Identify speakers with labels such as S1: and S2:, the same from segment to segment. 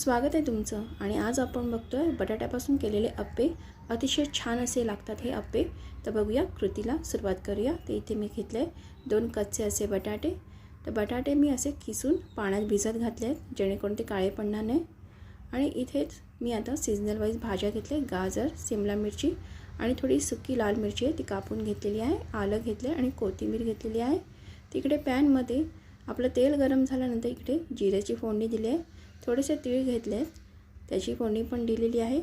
S1: स्वागत आहे तुमचं. आणि आज आपण बघतोय बटाट्यापासून केलेले अप्पे. अतिशय छान असे लागतात हे अप्पे. तर बघूया कृतीला सुरुवात करूया. तर इथे मी घेतले दोन कच्चे असे बटाटे. तर बटाटे मी असे किसून पाण्यात भिजत घातले आहेत जेणेकरून ते काळे पडणार नाही. आणि इथेच मी आता सीजनलवाईज भाज्या घेतले गाजर सिमला मिरची आणि थोडी सुकी लाल मिरची आहे ती कापून घेतलेली आहे. आलं घेतलं आणि कोथिंबीर घेतलेली आहे. तिकडे पॅनमध्ये आपलं तेल गरम झाल्यानंतर इकडे जिऱ्याची फोडणी दिली आहे. थोडेसे तीळ घेतले आहेत त्याची फोडणी पण दिलेली आहे.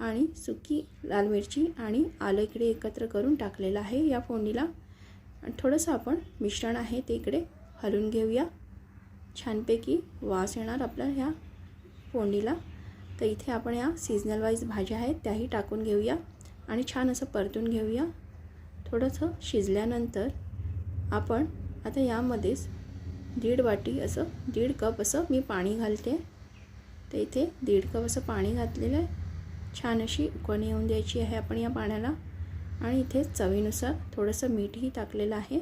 S1: आणि सुकी लाल मिरची आणि आलं इकडे एकत्र करून टाकलेलं आहे या फोडणीला. आणि थोडंसं आपण मिश्रण आहे ते इकडे हलवून घेऊया. छानपैकी वास येणार आपल्या ह्या फोडणीला. तर इथे आपण या सीजनल वाईज भाज्या आहेत त्याही टाकून घेऊया आणि छान असं परतून घेऊया. थोडंसं शिजल्यानंतर आपण आता यामध्येच दीड वाटी असं दीड कप असं मी पाणी घालते. तर इथे दीड कप असं पाणी घातलेलं आहे. छान अशी उकळणी येऊन द्यायची आहे आपण या पाण्याला. आणि इथे चवीनुसार थोडंसं मीठही टाकलेलं आहे.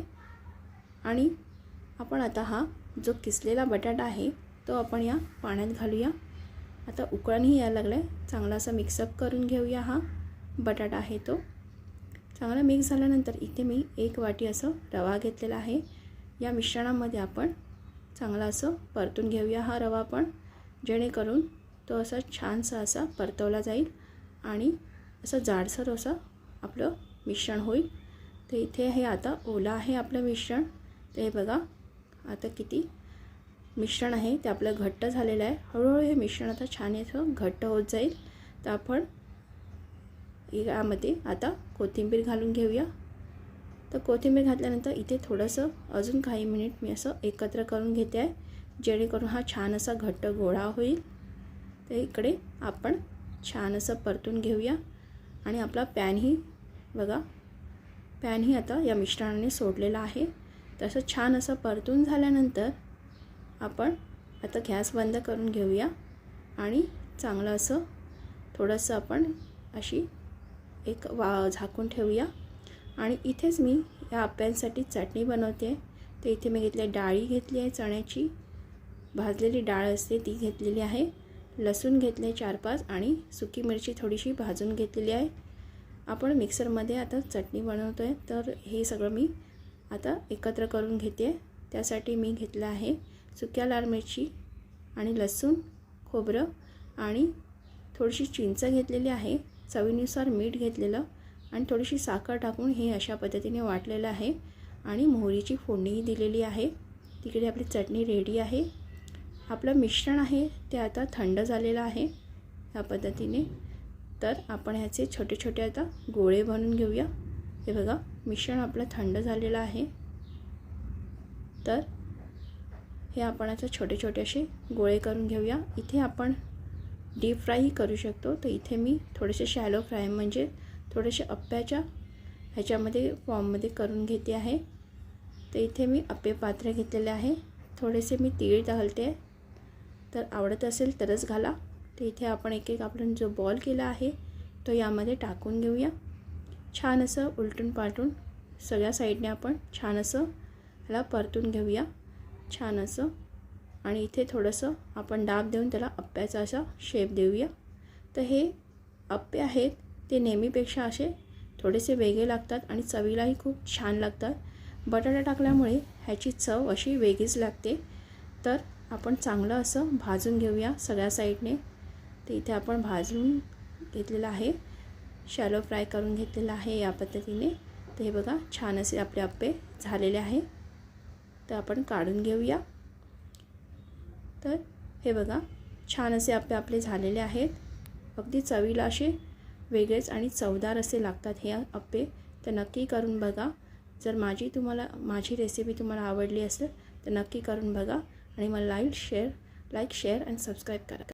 S1: आणि आपण आता हा जो किसलेला बटाटा आहे तो आपण या पाण्यात घालूया. आता उकळणही यायला लागलं आहे चांगला असा मिक्सअप करून घेऊया हा बटाटा आहे तो. चांगला मिक्स झाल्यानंतर इथे मी एक वाटी असं रवा घेतलेला आहे. या मिश्रणामध्ये आपण चांगला असं परतून घेऊया हा रवा पण. जेणेकरून तो असा छानसा असा परतवला जाईल आणि असं जाडसर असं आपलं मिश्रण होईल. तर इथे हे आता ओला आहे आपलं मिश्रण. ते हे बघा आता किती मिश्रण आहे ते आपलं घट्ट झालेलं आहे. हळूहळू हे मिश्रण आता छान असं घट्ट होत जाईल. तर आपण यामध्ये आता कोथिंबीर घालून घेऊया. तर कोथिंबीर घातल्यानंतर इथे थोडंसं अजून काही मिनिट मी असं एकत्र करून घेते आहे. जेणेकरून हा छान असा घट्ट गोळा होईल. तर इकडे आपण छान असं परतून घेऊया. आणि आपला पॅनही बघा पॅनही आता या मिश्रणाने सोडलेला आहे. तसं छान असं परतून झाल्यानंतर आपण आता गॅस बंद करून घेऊया. आणि चांगलं असं थोडंसं आपण अशी एक वा झाकून ठेवूया. आणि इथेच मी या आप्यांसाठी चटणी बनवते. तर इथे मी घेतली आहे डाळी घेतली आहे चण्याची. भाजलेली डाळ असते ती घेतलेली आहे. लसूण घेतले चार पाच आणि सुकी मिरची थोडीशी भाजून घेतलेली आहे. आपण मिक्सरमध्ये आता चटणी बनवतो आहे तर हे सगळं मी आता एकत्र करून घेते. त्यासाठी मी घेतलं आहे सुक्या लाल मिरची आणि लसूण खोबरं आणि थोडीशी चिंच घेतलेली आहे. चवीनुसार मीठ घेतलेलं आणि थोडीशी साखर टाकून हे अशा पद्धतीने वाटलेलं आहे. आणि मोहरीची फोडणीही दिलेली आहे. तिकडे आपली चटणी रेडी आहे. आपलं मिश्रण आहे ते आता थंड झालेलं आहे ह्या पद्धतीने. तर आपण ह्याचे छोटे छोटे आता गोळे बनवून घेऊया. हे बघा मिश्रण आपलं थंड झालेलं आहे. तर हे आपण आता छोटे छोटे असे गोळे करून घेऊया. इथे आपण डीप फ्रायही करू शकतो. तर इथे मी थोडेसे शॅलो फ्राय म्हणजे थोडेसे अप्प्याच्या ह्याच्यामध्ये फॉर्ममध्ये करून घेते आहे. तर इथे मी अप्पे पात्र घेतलेले आहे. थोडेसे मी तीळ घालते तर आवडत असेल तरच घाला. तर इथे आपण एक एक आपण जो बॉल केला आहे तो यामध्ये टाकून घेऊया. छान असं उलटून पालटून सगळ्या साईडने आपण छान असं ह्याला परतून घेऊया. छान असं. आणि इथे थोडंसं आपण डाब देऊन त्याला अप्प्याचा असा शेप देऊया. तर हे अप्पे आहेत. ते नेहमीपेक्षा असे थोडेसे वेगळे लागतात आणि चवीलाही खूप छान लागतात. बटाटा टाकल्यामुळे ह्याची चव अशी वेगळीच लागते. तर आपण चांगलं असं भाजून घेऊया सगळ्या साईडने. तर इथे आपण भाजून घेतलेलं आहे. शॅलो फ्राय करून घेतलेलं आहे या पद्धतीने. तर हे बघा छान असे आपले अप्पे झालेले आहे. तर आपण काढून घेऊया. तर हे बघा छान असे अप्पे आपले झालेले आहेत. अगदी चवीला असे वेगळेच आणि चवदार असे लागतात हे अप्पे तर नक्की करून बघा. जर माझी तुम्हाला माझी रेसिपी तुम्हाला आवडली असेल तर नक्की करून बघा. आणि मला like share like share and subscribe करा.